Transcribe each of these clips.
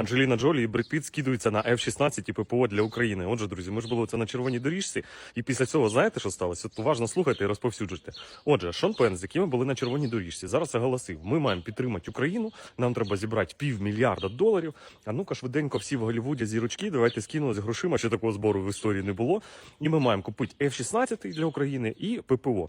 Анджеліна Джолі і Бред Піт скидуються на F-16 і ППО для України. Отже, друзі, ми ж були це на червоній доріжці, і після цього знаєте, що сталося? От уважно слухайте і розповсюджуйте. Отже, Шон Пен, з якими були на червоній доріжці, зараз оголосив: ми маємо підтримати Україну. Нам треба зібрати півмільярда доларів. А ну-ка, швиденько всі в Голлівуді зірочки. Давайте скинули з грошима. Ще такого збору в історії не було. І ми маємо купити F-16 для України і ППО.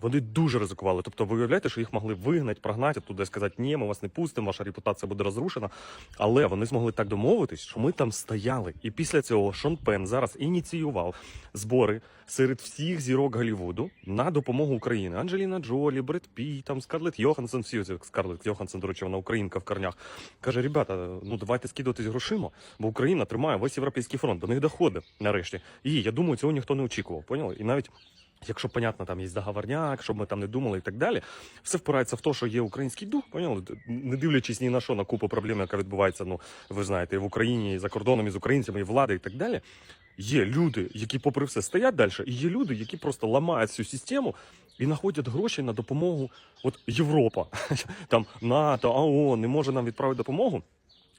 Вони дуже ризикували. Тобто, ви уявляєте, що їх могли вигнати, прогнати туди, сказати, ні, ми вас не пустимо, ваша репутація буде розрушена. Але вони змогли так домовитись, що ми там стояли. І після цього Шон Пен зараз ініціював збори серед всіх зірок Голлівуду на допомогу Україні. Анджеліна Джолі, Бред Пі, там Скарлетт Йоханссон, всі Скарлетт Йоханссон, до речі, вона українка в корнях. Каже: ребята, ну давайте скидуватись грошима, бо Україна тримає весь європейський фронт. До них доходить нарешті. І я думаю, цього ніхто не очікував. Поняли? І навіть. Якщо понятно, там є договорняк, щоб ми там не думали і так далі, все впирається в те, що є український дух, поняли? Не дивлячись ні на що, на купу проблем, яка відбувається, ну ви знаєте, і в Україні, і за кордоном, і з українцями, і влади, і так далі. Є люди, які, попри все, стоять далі, і є люди, які просто ламають цю систему і знаходять гроші на допомогу. От Європа, там НАТО, ООН не може нам відправити допомогу.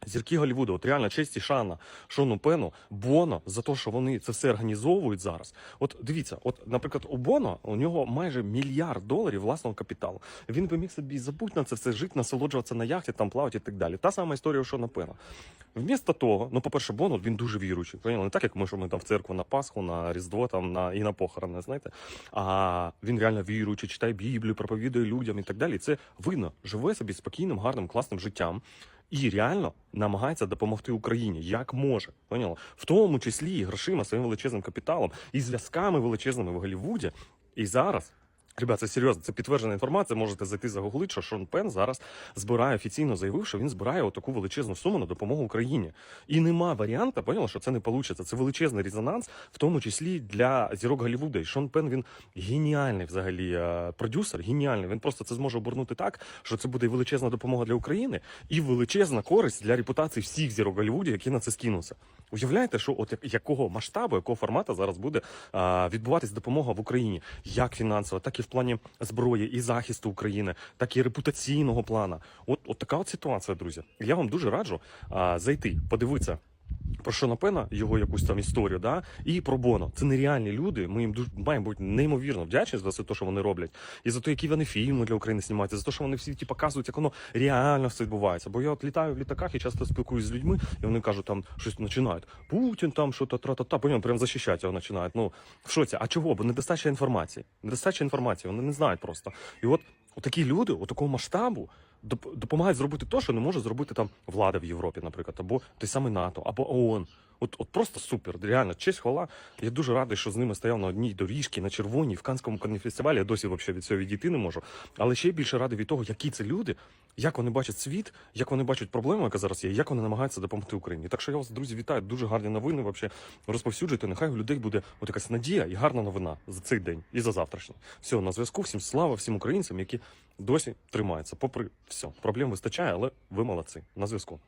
Зірки Голлівуду, от реально честь і шана Шону Пену, Боно за те, що вони це все організовують зараз. От дивіться, от, наприклад, у Боно у нього майже мільярд доларів власного капіталу. Він би міг собі забути на це все жити, насолоджуватися на яхті, там плавати і так далі. Та сама історія у Шона Пена. Вмісто того, ну, по-перше, Боно він дуже віруючий. Поняли? Не так, як ми, що ми там в церкву на Пасху, на Різдво там на і на похорони, знаєте. А він реально віруючий, читає Біблію, проповідує людям і так далі. Це видно, живе собі спокійним, гарним, класним життям. І реально намагається допомогти Україні як може. Поняла? В тому числі і грошима, своїм величезним капіталом, і зв'язками величезними в Голлівуді. І зараз. Ребят, це серйозно, це підтверджена інформація. Можете зайти загуглити, що Шон Пен зараз збирає офіційно заявив, що він збирає отаку величезну суму на допомогу Україні. І нема варіанта, поняла, що це не вийде. Це величезний резонанс, в тому числі для зірок Голлівуда. І Шон Пен він геніальний взагалі е, продюсер, геніальний. Він просто це зможе обернути так, що це буде величезна допомога для України і величезна користь для репутації всіх зірок Голлівуді, які на це скинуться. Уявляєте, що от якого масштабу, якого формату зараз буде відбуватись допомога в Україні, як фінансово, так і в плані зброї і захисту України, так і репутаційного плана. От, от така от ситуація, друзі. Я вам дуже раджу а, зайти, подивитися. Про Шона Пена, його якусь там історію, да, і про Боно. Це нереальні люди. Ми їм дуже маємо бути неймовірно вдячні за все те, що вони роблять, і за те, які вони фільми для України знімають, і за те, що вони всі ті показують, як воно реально все відбувається. Бо я от літаю в літаках і часто спілкуюся з людьми, і вони кажуть, там щось починають. Путін там що то тра-та-та, по ньому прям захищати його починають. Ну що це? А чого? Бо недостача інформації. Недостача інформації, вони не знають просто. І от такі люди, у такого масштабу, допомагають зробити те, що не може зробити там влада в Європі, наприклад, або той самий НАТО, або ООН. От, от просто супер, реально, честь хвала. Я дуже радий, що з ними стояв на одній доріжці, на червоній, в Канському фестивалі. Я досі взагалі від цього відійти не можу. Але ще більше радий від того, які це люди, як вони бачать світ, як вони бачать проблему, яка зараз є, як вони намагаються допомогти Україні. Так що я вас, друзі, вітаю. Дуже гарні новини. Вообще розповсюджуйте. Нехай у людей буде от якась надія і гарна новина за цей день і за завтрашній. Все, на зв'язку. Всім слава, всім українцям, які досі тримаються. Попри все, проблем вистачає, але ви молодці. На зв'язку.